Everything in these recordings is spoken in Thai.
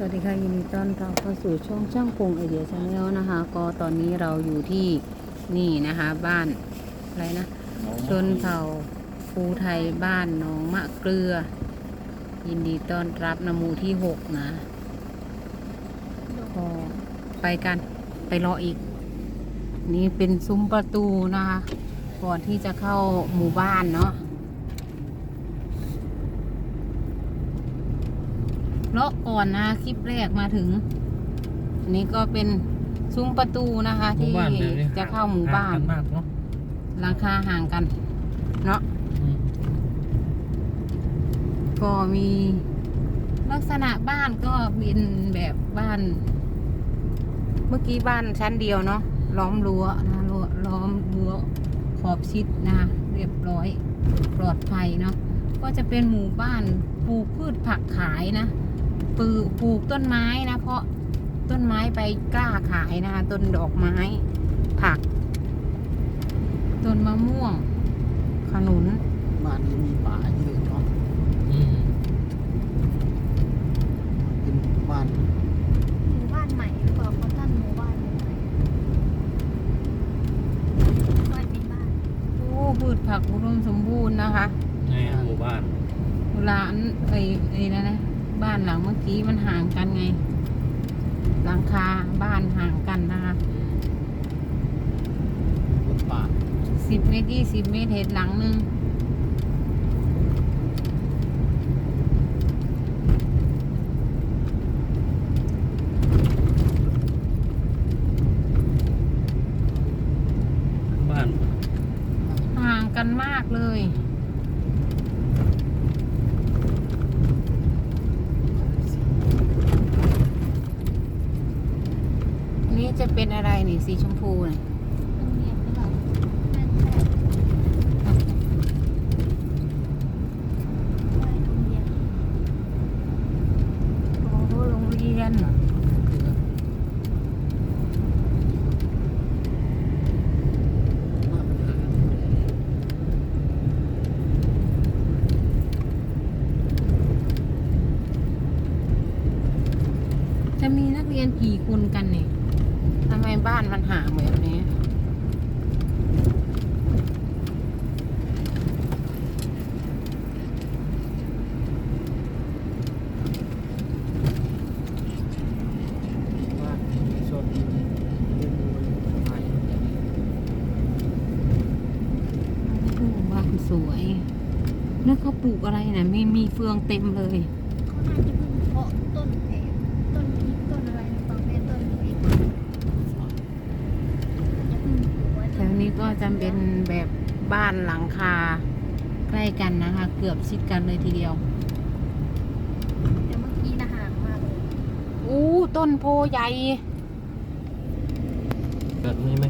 สวัสดีค่ะยินดีต้อนรับเข้าสู่ช่องช่างพงไอเดียชาแนลนะคะ ก็ตอนนี้เราอยู่ที่นี่นะคะ บ้านอะไรนะชนเผ่าภูไทยบ้านหนองมะเกลือ ยินดีต้อนรับนหมูที่หกนะก็ไปกันไปรออีก นี่เป็นซุ้มประตูนะคะ ก่อนที่จะเข้าหมู่บ้านเนาะ เลาะก่อนนะคลิปแรกมาถึงอันนี้ก็เป็นซุ้มประตูนะคะหมู่ที่บ้านแบบนี้จะเข้าหมู่บ้านห่งกันมากเนาะราคาห่างกัน เนาะอืมก็มีลักษณะบ้านก็เป็นแบบบ้าน เมื่อกี้บ้านชั้นเดียวเนาะล้อมรั้วนะรั้วล้อมรั้วขอบชิดนะ เรียบร้อย ปลอดภัยเนาะก็จะเป็นหมู่บ้านปลูกพืชผักขายนะ ปลูกปลูกต้นไม้นะ เพราะต้นไม้ไปกล้าขายนะคะต้นดอกไม้ ผัก ต้นมะม่วง ขนุนบ้านนี้มีป่าเยอะเนาะอืมเป็นบ้านหมู่บ้านใหม่หรือเปล่าเพราะท่านหมู่บ้านใหม่ซอยเป็นบ้านโอ้พืชผักอุดมสมบูรณ์นะคะ ในหมู่บ้าน ร้านไอ้ไอ้นะนะ บ้านหลังเมื่อกี้มันห่างกันไง หลังคาบ้านห่างกันนะคะบนป่าสิบเมตรยี่สิบเมตรเห็นหลังหนึงบ้านห่างกันมากเลย นี่ จะเป็นอะไรนี่สีชมพูนี่โรงเรียนหรือเปล่าน่าจะใช่ใช่โรงเรียโอ้โหโรงเรียนจะมีนักเรียนกี่คนกันเนี่ย บ้านมันห่างแบบนี้บ้านมีชนเรียนรู้ไทยโอ้บ้านสวย แล้วเขาปลูกอะไรนะมีมีเฟืองเต็มเลย เขาน่าจะเพิ่งเพาะต้นเอต้นพริกต้นอะไรหรือเปล่าแม่ต้นพริกจะเพิ่งปลูกไว้ แถว นี้ก็จะเป็นแบบบ้านหลังคาใกล้กันนะคะ เกือบชิดกันเลยทีเดียวแต่เมื่อกี้นะห่างมากเลยอู้ต้นโพใหญ่ แบบนี้ไหม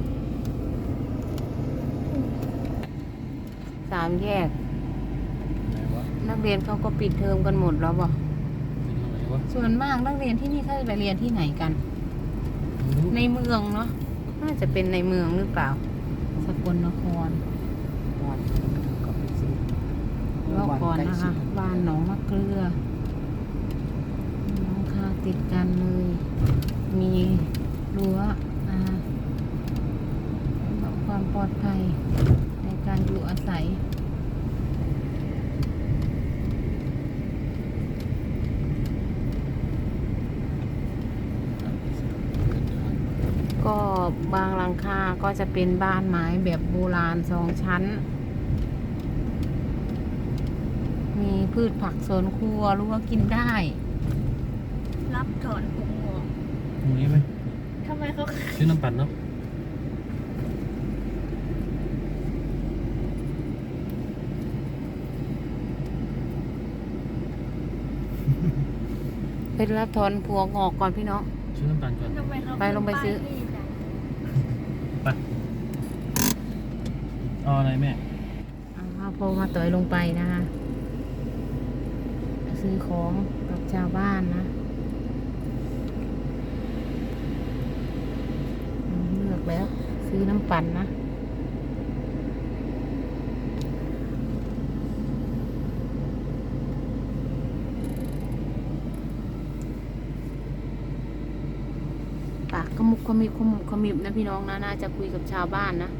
สามแยก ไหนวะนักเรียนเขาก็ปิดเทอมกันหมดแล้วบ่เป็นอะไรวะส่วนมากนักเรียนที่นี่เขาไปเรียนที่ไหนกัน ไม่รู้ในเมืองเนาะน่าจะเป็นในเมืองหรือเปล่าสก ลนครบ้านก็เป็นสิรอบก่อนนะคะบ้านหนองมะเกลือหลังคาติดกันเลย มีรั้วนะคะสำหรับความปลอดภัยในการอยู่อาศัย ก็บางหลังคาก็จะเป็นบ้านไม้แบบโบราณสองชั้น มีพืชผักสวนครัวรั้วกินได้ รับถอนผมงอกตรงนี้ไหมทำไมเขาชื่อน้ำปั่นเนาะเป็นรับถอนผัวงอกก่อนพี่น้องชื่อน้ำปั่นก่อน ทำไมเขาไปลงไปซื้อป้ายนี่จัง ไป เอาอะไรแม่เอาพอมาต่อยลงไปนะคะซื้อของกับชาวบ้านนะเลือกแล้ว ซื้อน้ำปั่นนะปากขมุบขมิบขมุบขมิบนะพี่น้องนะน่าจะคุยกับชาวบ้านนะ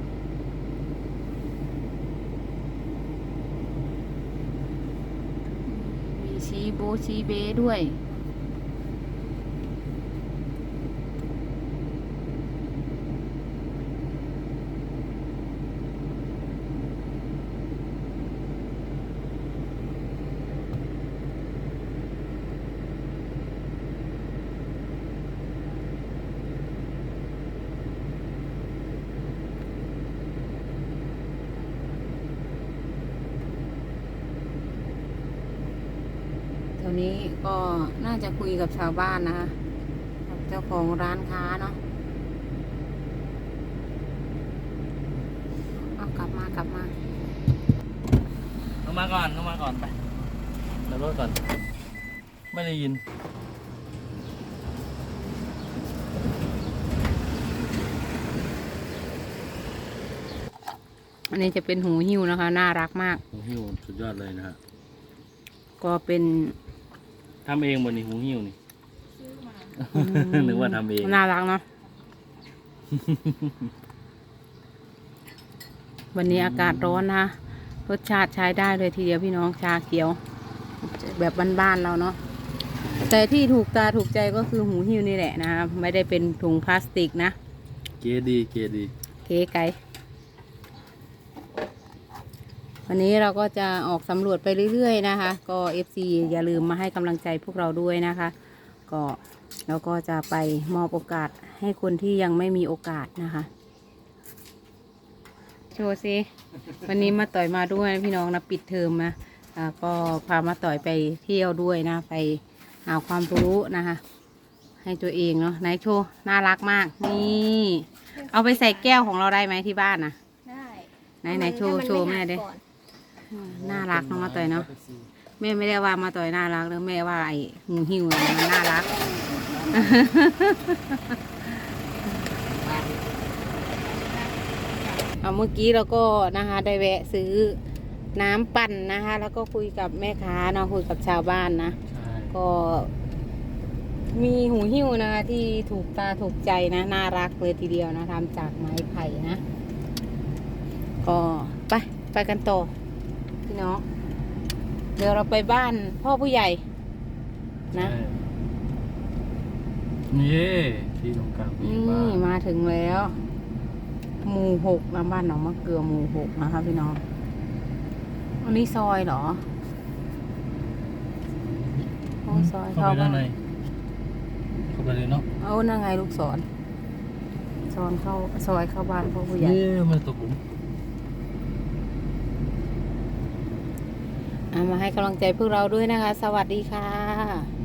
มีชี้โบะชี้เบด้วย แถวนี้ก็น่าจะคุยกับชาวบ้านนะคะกับเจ้าของร้านค้าเนาะเอากลับมากลับมาลงมาก่อนลงมาก่อนไปเดี๋ยวรถก่อน ไม่ได้ยินอันนี้จะเป็นหูหิ้วนะคะ น่ารักมาก หูหิ้วสุดยอดเลยนะฮะก็เป็น ทำเองบนนี้หูหิ้วนี่ ซื้อมา นึกว่าทำเอง น่ารักเนาะ วันนี้อากาศร้อนนะคะรสชาติใช้ได้เลยทีเดียวพี่น้องชาเขียว แบบบ้านๆเราเนาะแต่ที่ถูกตาถูกใจก็คือหูหิ้วนี่แหละนะคะไม่ได้เป็นถุงพลาสติกนะ เกดีเกดี เก๋ไก่ วันนี้เราก็จะออกสำรวจไปเรื่อยๆนะคะ ก็ FC อย่าลืมมาให้กำลังใจพวกเราด้วยนะคะ ก็เราก็จะไปมอบโอกาสให้คนที่ยังไม่มีโอกาสนะคะโชว์สิวันนี้มาต่อยมาด้วยนะพี่น้องนะปิดเทอมนะอ่าก็พามาต่อยไปเที่ยวด้วยนะ ไปหาความรู้นะคะ ให้ตัวเองเนาะไหนโชว์น่ารักมาก นี่เอาไปใส่แก้วของเราได้ไหมที่บ้านนะได้ไหนไหนโชว์โชว์แม่ดิก่อน น่ารักเนาะมาต่อยเนาะแม่ไม่ได้ว่ามาต่อยน่ารักเนอะแม่ว่าไอ้หูหิ้วน่ะมันน่ารัก เอาเมื่อกี้เราก็นะคะได้แวะซื้อน้ำปั่นนะคะ แล้วก็คุยกับแม่ค้าเนาะคุยกับชาวบ้านนะใช่ก็มีหูหิ้วนะคะที่ถูกตาถูกใจนะ น่ารักเลยทีเดียวนะทำจากไม้ไผ่นะ ก็ไป ไปกันต่อ พี่น้อง เดี๋ยวเราไปบ้านพ่อผู้ใหญ่ นะใช่นี่ที่ตรงกลางมีนี่บ้านมาถึงแล้ว หมู่หกนะบ้านหนองมะเกลือหมู่หกนะคะพี่น้อง อันนี้ซอยเหรอโอ้ซอยเข้าเข้าไปด้าบ้านน ในเข้าไปเลยเนาะเอานั่งไงลูกศรซอนเข้าซอยเข้าบ้านพ่อผู้ใหญ่ นี่มันตกหลุม เอา มาให้กำลังใจพวกเราด้วยนะคะ สวัสดีค่ะ